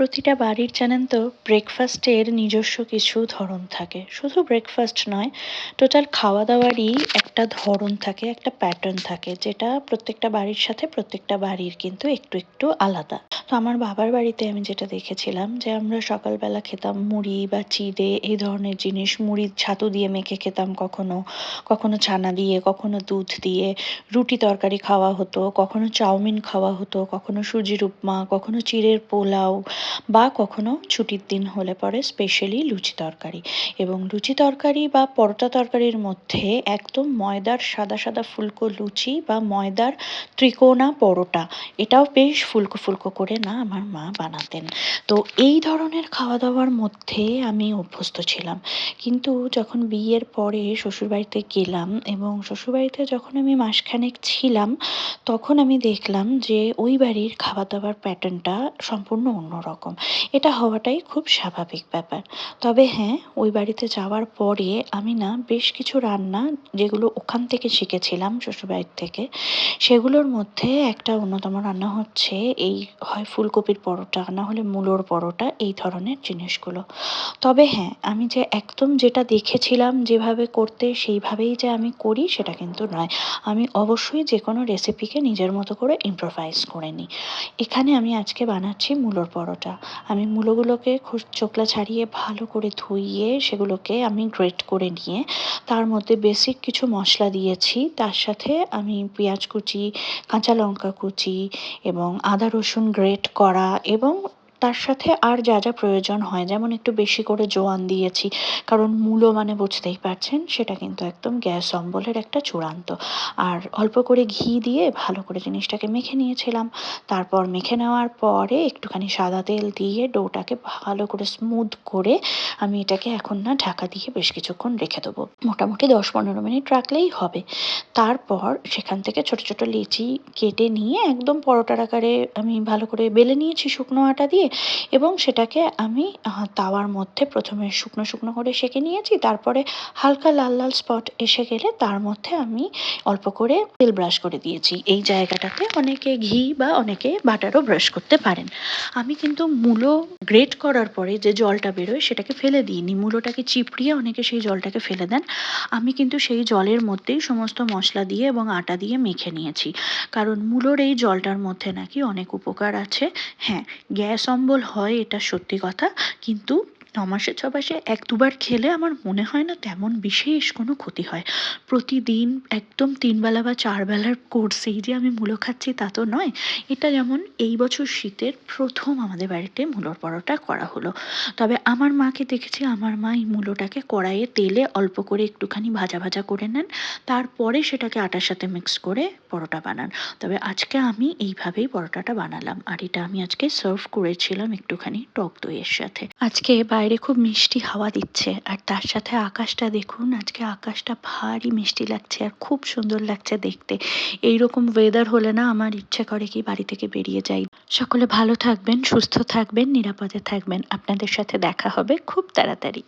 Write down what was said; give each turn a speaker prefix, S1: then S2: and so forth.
S1: প্রতিটা বাড়ির জানেন তো ব্রেকফাস্টের নিজস্ব কিছু ধরন থাকে। শুধু ব্রেকফাস্ট নয় টোটাল খাওয়া দাওয়ারই একটা ধরন থাকে, একটা প্যাটার্ন থাকে, যেটা প্রত্যেকটা বাড়ির সাথে প্রত্যেকটা বাড়ির কিন্তু একটু একটু আলাদা। তো আমার বাবার বাড়িতে আমি যেটা দেখেছিলাম যে আমরা সকালবেলা খেতাম মুড়ি বা চিড়ে, এই ধরনের জিনিস, মুড়ির ছাতু দিয়ে মেখে খেতাম কখনো। কখনো ছানা দিয়ে, কখনো দুধ দিয়ে। রুটি তরকারি খাওয়া হতো, কখনো চাউমিন খাওয়া হতো, কখনো সুজির উপমা কখনো চিড়ের পোলাও বা কখনো ছুটির দিন হলে পরে স্পেশালি লুচি তরকারি। এবং লুচি তরকারি বা পরোটা তরকারির মধ্যে একদম ময়দার সাদা সাদা ফুলকো লুচি বা ময়দার ত্রিকোণা পরোটা, এটাও বেশ ফুলকো ফুলকো করে না, আমার মা বানাতেন। তো এই ধরনের খাওয়া দাওয়ার মধ্যে আমি অভ্যস্ত ছিলাম। কিন্তু যখন বিয়ের পরে শ্বশুরবাড়িতে গেলাম এবং শ্বশুরবাড়িতে যখন আমি মাসখানেক ছিলাম, তখন আমি দেখলাম যে ওই বাড়ির খাওয়া দাওয়ার প্যাটার্নটা সম্পূর্ণ অন্যরকম। এটা হওয়াটাই খুব স্বাভাবিক ব্যাপার। তবে হ্যাঁ ওই বাড়িতে যাওয়ার পরে আমি না বেশ কিছু রান্না যেগুলো ওখান থেকে শিখেছিলাম শ্বশুরবাড়ির থেকে, সেগুলোর মধ্যে একটা অন্যতম রান্না হচ্ছে এই হয় ফুলকপির পরোটা, না হলে মূলোর পরোটা, এই ধরনের জিনিসগুলো। তবে হ্যাঁ আমি যে একদম যেটা দেখেছিলাম যেভাবে করতে, সেইভাবেই যে আমি করি, সেটা কিন্তু নয়। আমি অবশ্যই যে কোনো রেসিপিকে নিজের মতো করে ইম্প্রোভাইজ করে নিই। এখানে আমি আজকে বানাচ্ছি মূলোর পরোটা। আমি মূলোগুলোকে চোকলা ছাড়িয়ে ভালো করে ধুইয়ে, সেগুলোকে আমি গ্রেট করে নিয়ে, তার মধ্যে বেসিক কিছু মশলা দিয়েছি। তার সাথে আমি পেঁয়াজ কুচি, কাঁচা লঙ্কা কুচি এবং আদা রসুন গ্রেট করা এবং তার সাথে আর যা যা প্রয়োজন হয়, যেমন একটু বেশি করে জোয়ান দিয়েছি, কারণ মূলো মানে বুঝতেই পারছেন, সেটা কিন্তু একদম গ্যাস অম্বলের একটা চূড়ান্ত। আর অল্প করে ঘি দিয়ে ভালো করে জিনিসটাকে মেখে নিয়েছিলাম। তারপর মেখে নেওয়ার পরে একটুখানি সাদা তেল দিয়ে ডোটাকে ভালো করে স্মুথ করে আমি এটাকে এখন না ঢাকা দিয়ে বেশ কিছুক্ষণ রেখে দেবো। মোটামুটি দশ পনেরো মিনিট রাখলেই হবে। তারপর সেখান থেকে ছোট ছোট লিচি কেটে নিয়ে একদম পরোটার আকারে আমি ভালো করে বেলে নিয়েছি শুকনো আটা দিয়ে। এবং সেটাকে আমি তাওয়ার মধ্যে প্রথমে শুকনো শুকনো করে সেঁকে নিয়েছি, তারপরে হালকা লাল লাল স্পট এসে গেলে তার মধ্যে আমি অল্প করে তেল ব্রাশ করে দিয়েছি। এই জায়গাটাতে অনেকে ঘি বা অনেকে বাটারও ব্রাশ করতে পারেন। আমি কিন্তু মূলো গ্রেট করার পরে যে জলটা বেরোয় সেটাকে ফেলে দিইনি। মূলোটাকে চিপড়িয়ে অনেকে সেই জলটাকে ফেলে দেন। আমি কিন্তু সেই জলের মধ্যেই সমস্ত মশলা দিয়ে এবং আটা দিয়ে মেখে নিয়েছি। কারণ মূলোর এই জলটার মধ্যে নাকি অনেক উপকার আছে। হ্যাঁ গ্যাস অম্বল হয় এটা সত্যি কথা। কিন্তু ন মাসে ছ মাসে এক দুবার খেলে আমার মনে হয় না তেমন বিশেষ কোনো ক্ষতি হয়। প্রতিদিন একদম তিনবেলা বা চার বেলার কোর্সেই যে আমি মূলো খাচ্ছি তা তো নয়, এটা যেমন এই বছর শীতের প্রথম আমাদের বাড়িতে মূলোর পরোটা করা হলো। তবে আমার মাকে দেখেছি, আমার মা এই মূলোটাকে কড়াইয়ে তেলে অল্প করে একটুখানি ভাজা ভাজা করে নেন, তারপরে সেটাকে আটার সাথে মিক্স করে পরোটা বানান। তবে আজকে আমি এইভাবেই পরোটাটা বানালাম, আর এটা আমি আজকে সার্ভ করেছিলাম একটুখানি টক দইয়ের সাথে। আজকে বাইরে খুব মিষ্টি হাওয়া দিচ্ছে। আর তার সাথে আকাশটা দেখুন, আজকে আকাশটা ভারী মিষ্টি লাগছে আর খুব সুন্দর লাগছে দেখতে। এই রকম ওয়েদার হলে না আমার ইচ্ছে করে কি বাড়ি থেকে বেরিয়ে যাই। সকলে ভালো থাকবেন, সুস্থ থাকবেন, নিরাপদে থাকবেন। আপনাদের সাথে দেখা হবে খুব তাড়াতাড়ি।